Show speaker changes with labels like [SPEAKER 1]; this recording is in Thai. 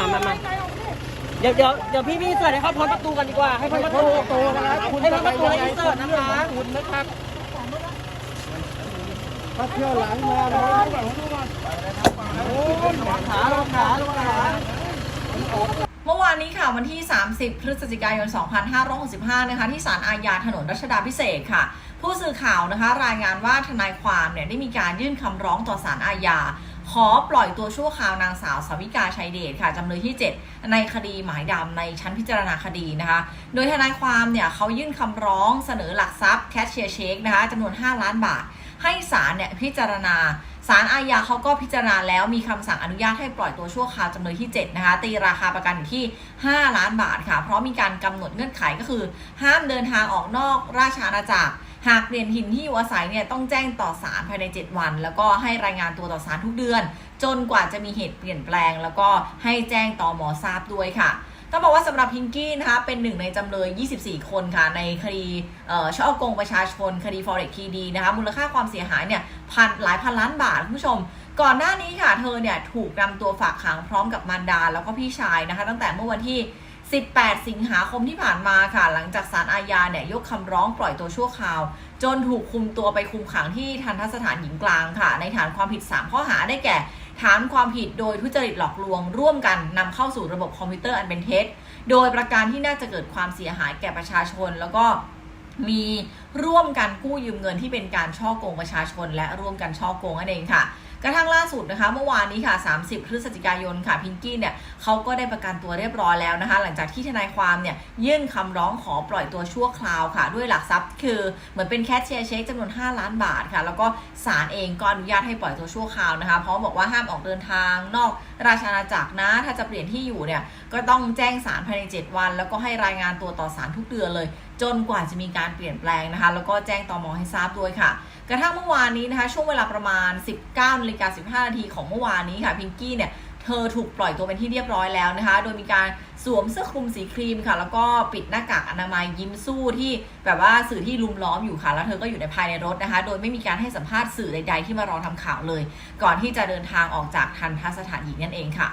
[SPEAKER 1] มามามามาเดี๋ยวเดี๋ยวเดี๋ยวพี่พี่เสิร์ตให้เขาพ้นประตูกันดีกว่า ให้พ้นประตูให้พ้นประตูแล้วอินเสิร์ตนะคะ
[SPEAKER 2] คุณนะครับถ้าเที่ยวหลังมานะครับโอ้ยขาลงขาลงขา
[SPEAKER 3] เมื่อวานนี้ค่ะวันที่ 30 พฤศจิกายน 2565 นะคะ ที่ศาลอาญาถนนรัชดาพิเศษกค่ะ ผู้สื่อข่าวนะคะ รายงานว่าทนายความเนี่ยได้มีการยื่นคำร้องต่อศาลอาญา ขอปล่อยตัวชั่วคราวนางสาวสาวิกาชัยเดชค่ะจำเลยที่ 7 ในคดีหมายดำในชั้นพิจารณาคดีนะคะ โดยทนายความเนี่ยเขายื่นคำร้องเสนอหลักทรัพย์แคชเชียร์เช็คนะคะจำนวน 5 ล้านบาท ให้ศาลเนี่ยพิจารณาศาลอาญาเขาก็พิจารณาแล้วมีคำสั่งอนุญาตให้ปล่อยตัวชั่วคราวจำเลยที่ 7 นะคะ ตีราคาประกันที่ 5 ล้านบาทค่ะ เพราะมีการกำหนดเงื่อนไขก็คือ ห้ามเดินทางออกนอกราชอาณาจักร หากเปลี่ยนถิ่นที่อยู่อาศัยเนี่ยต้องแจ้งต่อศาลภายใน 7 วัน แล้วก็ให้รายงานตัวต่อศาลทุกเดือน จนกว่าจะมีเหตุเปลี่ยนแปลง แล้วก็ให้แจ้งต่อหมอทราบด้วยค่ะต้องบอกว่าสำหรับพิงกี้นะคะเป็นหนึ่งในจำเลย 24 คนค่ะ ในคดีเอ่อช่อโกงประชาชน คดี forex TD นะคะมูลค่าความเสียหายเนี่ยพันหลายพันล้านบาทคุณผู้ชม ก่อนหน้านี้ค่ะ เธอเนี่ยถูกนำตัวฝากขังพร้อมกับมารดาแล้วก็พี่ชายนะคะ ตั้งแต่เมื่อวันที่ 18 สิงหาคมที่ผ่านมาค่ะ หลังจากศาลอาญาเนี่ยยกคำร้องปล่อยตัวชั่วคราว จนถูกคุมตัวไปคุมขังที่ทันทสถานหญิงกลางค่ะ ในฐานความผิด 3 ข้อหาได้แก่ ฐานความผิดโดยทุจริตหลอกลวง ร่วมกันนำเข้าสู่ระบบคอมพิวเตอร์อันเป็นเท็จ โดยประการที่น่าจะเกิดความเสียหายแก่ประชาชน แล้วก็มี ร่วมกันกู้ยืมเงินที่เป็นการช่อโกงประชาชน และร่วมกันช่อโกงนั่นเองค่ะกระทั่งล่าสุดนะคะเมื่อวานนี้ค่ะ 30 พฤศจิกายนค่ะพิงกี้เนี่ยเขาก็ได้ประกันตัวเรียบร้อยแล้วนะคะ หลังจากที่ทนายความเนี่ยยื่นคำร้องขอปล่อยตัวชั่วคราวค่ะ ด้วยหลักทรัพย์คือเหมือนเป็นแคชเชียร์เช็คจำนวน 5 ล้านบาทค่ะ แล้วก็ศาลเองก็อนุญาตให้ปล่อยตัวชั่วคราวนะคะ เพราะบอกว่าห้ามออกเดินทาง นอกราชอาณาจักรนะ ถ้าจะเปลี่ยนที่อยู่เนี่ยก็ต้องแจ้งศาลภายใน 7 วัน แล้วก็ให้รายงานตัวต่อศาลทุกเดือนเลยจนกว่าจะมีการเปลี่ยนแปลงนะคะ แล้วก็แจ้งตอมอให้ทราบด้วยค่ะ กระทั่งเมื่อวานนี้นะคะ ช่วงเวลาประมาณ 19นาฬิกา15นาทีของเมื่อวานนี้ค่ะพิงกี้เนี่ยเธอถูกปล่อยตัวเป็นที่เรียบร้อยแล้วนะคะ โดยมีการสวมเสื้อคลุมสีครีมค่ะ แล้วก็ปิดหน้ากากอนามัยยิ้มสู้ที่แบบว่าสื่อที่ลุมล้อมอยู่ค่ะ แล้วเธอก็อยู่ในภายในรถนะคะ โดยไม่มีการให้สัมภาษณ์สื่อใด ๆ ที่มารอทำข่าวเลย ก่อนที่จะเดินทางออกจากทันทสถานหญิงนั่นเองค่ะ